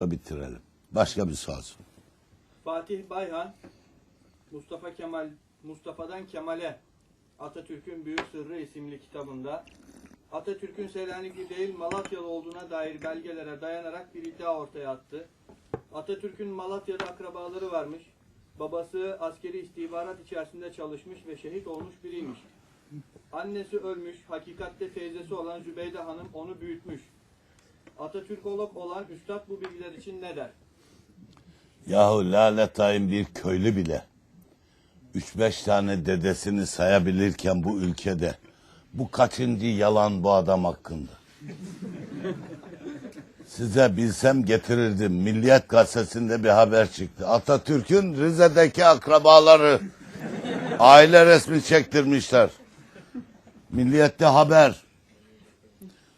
bitirelim. Başka bir sual sor. Fatih Bayhan, Mustafa Kemal, Mustafa'dan Kemal'e Atatürk'ün Büyük Sırrı isimli kitabında Atatürk'ün Selanikli değil Malatyalı olduğuna dair belgelere dayanarak bir iddia ortaya attı. Atatürk'ün Malatya'da akrabaları varmış. Babası askeri istihbarat içerisinde çalışmış ve şehit olmuş biriymiş. Annesi ölmüş, hakikatte teyzesi olan Zübeyde Hanım onu büyütmüş. Atatürkolog olan Üstad bu bilgiler için ne der? Yahu laletayın bir köylü bile üç beş tane dedesini sayabilirken bu ülkede bu kaçıncı yalan bu adam hakkında? Size bilsem getirirdim. Milliyet gazetesinde bir haber çıktı. Atatürk'ün Rize'deki akrabaları aile resmi çektirmişler. Milliyette haber.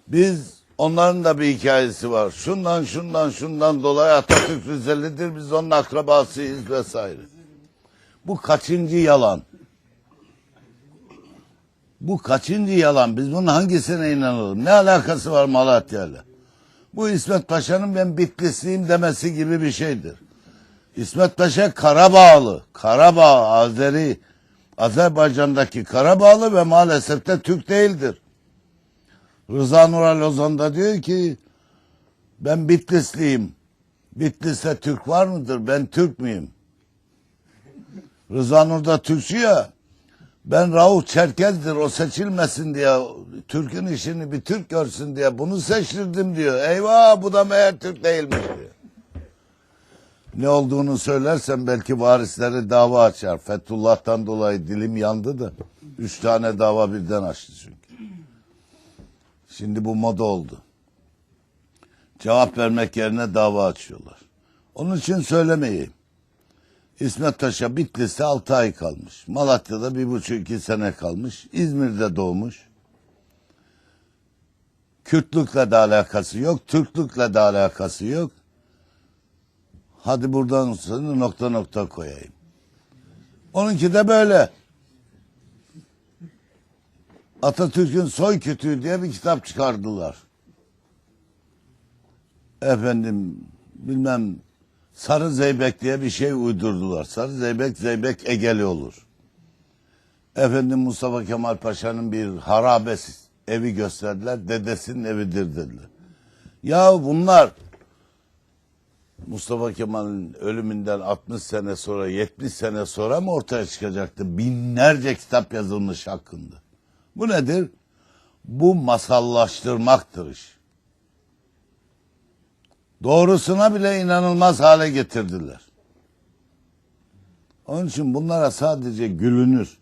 Biz onların da bir hikayesi var. Şundan şundan şundan dolayı Atatürk Rizelidir. Biz onun akrabasıyız vesaire. Bu kaçıncı yalan? Bu kaçıncı yalan? Biz bunun hangisine inanalım? Ne alakası var Malatya'yla? Bu İsmet Paşa'nın ben Bitlisliyim demesi gibi bir şeydir. İsmet Paşa Karabağlı. Karabağ, Azeri, Azerbaycan'daki Karabağlı ve maalesef de Türk değildir. Rıza Nural Ozan da diyor ki ben Bitlisliyim. Bitlis'te Türk var mıdır? Ben Türk müyüm? Rıza Nur da Türkçü ya. Ben Rauf Çerkez'dir o seçilmesin diye Türk'ün işini bir Türk görsün diye bunu seçtirdim diyor. Eyvah bu da meğer Türk değilmiş diyor. Ne olduğunu söylersem belki varisleri dava açar. Fethullah'tan dolayı dilim yandı da. Üç tane dava birden açtı çünkü. Şimdi bu moda oldu. Cevap vermek yerine dava açıyorlar. Onun için söylemeyeyim. İsmet Taş'a Bitlis'te 6 ay kalmış. Malatya'da bir buçuk iki sene kalmış. İzmir'de doğmuş. Kürtlükle de alakası yok. Türklükle de alakası yok. Hadi buradan sonra nokta nokta koyayım. Onunki de böyle. Atatürk'ün soy kütüğü diye bir kitap çıkardılar. Efendim bilmem Sarı Zeybek diye bir şey uydurdular. Sarı Zeybek, Zeybek Egeli olur. Efendim Mustafa Kemal Paşa'nın bir harabesi evi gösterdiler. Dedesinin evidir dediler. Ya bunlar Mustafa Kemal'in ölümünden 60 sene sonra 70 sene sonra mı ortaya çıkacaktı? Binlerce kitap yazılmış hakkında. Bu nedir? Bu masallaştırmaktır iş. Doğrusuna bile inanılmaz hale getirdiler. Onun için bunlara sadece gülünür.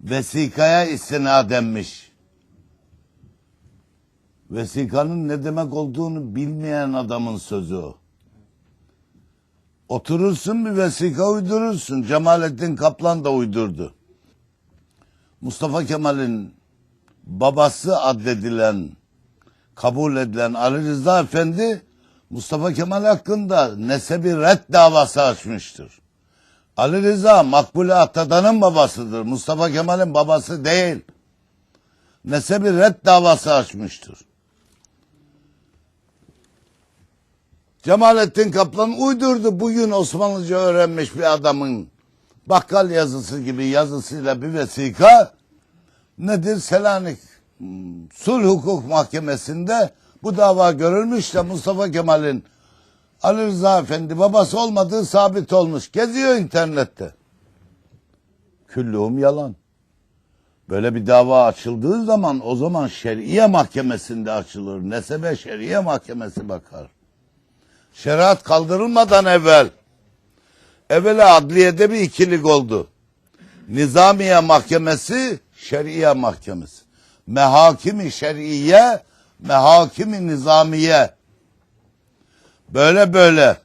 Vesikaya istinadenmiş. Vesikanın ne demek olduğunu bilmeyen adamın sözü o. Oturursun bir vesika uydurursun. Cemalettin Kaplan da uydurdu. Mustafa Kemal'in babası addedilen, kabul edilen Ali Rıza Efendi Mustafa Kemal hakkında nesebi red davası açmıştır. Ali Rıza Makbule Atadan'ın babasıdır. Mustafa Kemal'in babası değil. Nesebi red davası açmıştır. Cemalettin Kaplan uydurdu. Bugün Osmanlıca öğrenmiş bir adamın bakkal yazısı gibi yazısıyla bir vesika nedir? Selanik Sulh Hukuk Mahkemesi'nde bu dava görülmüş de Mustafa Kemal'in Ali Rıza Efendi babası olmadığı sabit olmuş. Geziyor internette. Küllüğüm yalan. Böyle bir dava açıldığı zaman o zaman şer'iye mahkemesinde açılır. Nesebe şer'iye mahkemesi bakar. Şeriat kaldırılmadan evvel evvela adliyede bir ikilik oldu. Nizamiye mahkemesi, şer'iye mahkemesi. Mehakimi şer'iye, mehakimi nizamiye. Böyle böyle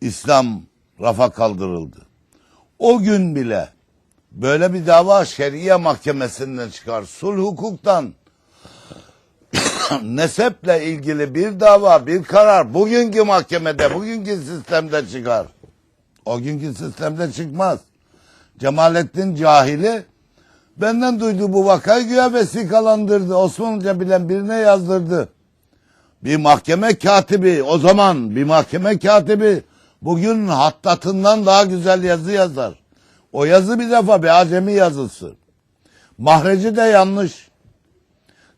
İslam rafa kaldırıldı. O gün bile böyle bir dava şeriye mahkemesinden çıkar. Sulh hukuktan neseple ilgili bir dava, bir karar bugünkü mahkemede, bugünkü sistemde çıkar. O günkü sistemde çıkmaz. Cemalettin Cahili benden duyduğu bu vakayı güya vesikalandırdı. Osmanlıca bilen birine yazdırdı. Bir mahkeme katibi o zaman bir mahkeme katibi bugün hattatından daha güzel yazı yazar. O yazı bir defa bir acemi yazısı. Mahreci de yanlış.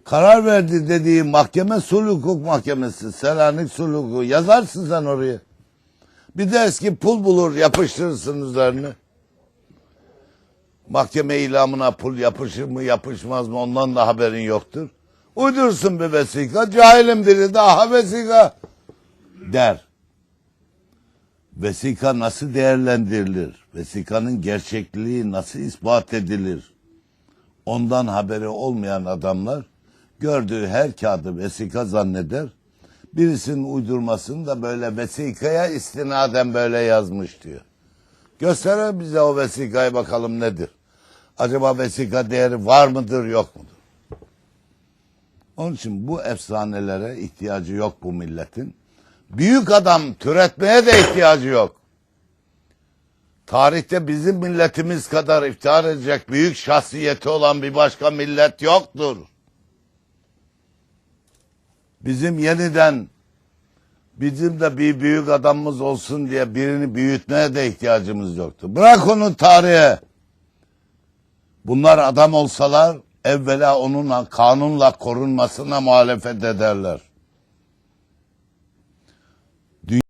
Karar verdi dediği mahkeme sulh hukuk mahkemesi. Selanik sulh hukuku. Yazarsın sen oraya. Bir de eski pul bulur yapıştırırsın üzerine. Mahkeme ilamına pul yapışır mı yapışmaz mı ondan da haberin yoktur. Uydursun bir vesika. Cahilim biri daha vesika der. Vesika nasıl değerlendirilir? Vesikanın gerçekliği nasıl ispat edilir? Ondan haberi olmayan adamlar gördüğü her kağıdı vesika zanneder. Birisinin uydurmasını da böyle vesikaya istinaden böyle yazmış diyor. Gösterir bize o vesikayı bakalım nedir? Acaba vesika değeri var mıdır yok mudur? Onun için bu efsanelere ihtiyacı yok bu milletin. Büyük adam türetmeye de ihtiyacı yok. Tarihte bizim milletimiz kadar iftihar edecek büyük şahsiyeti olan bir başka millet yoktur. Bizim yeniden bizim de bir büyük adamımız olsun diye birini büyütmeye de ihtiyacımız yoktu. Bırak onu tarihe. Bunlar adam olsalar evvela onun kanunla korunmasına muhalefet ederler.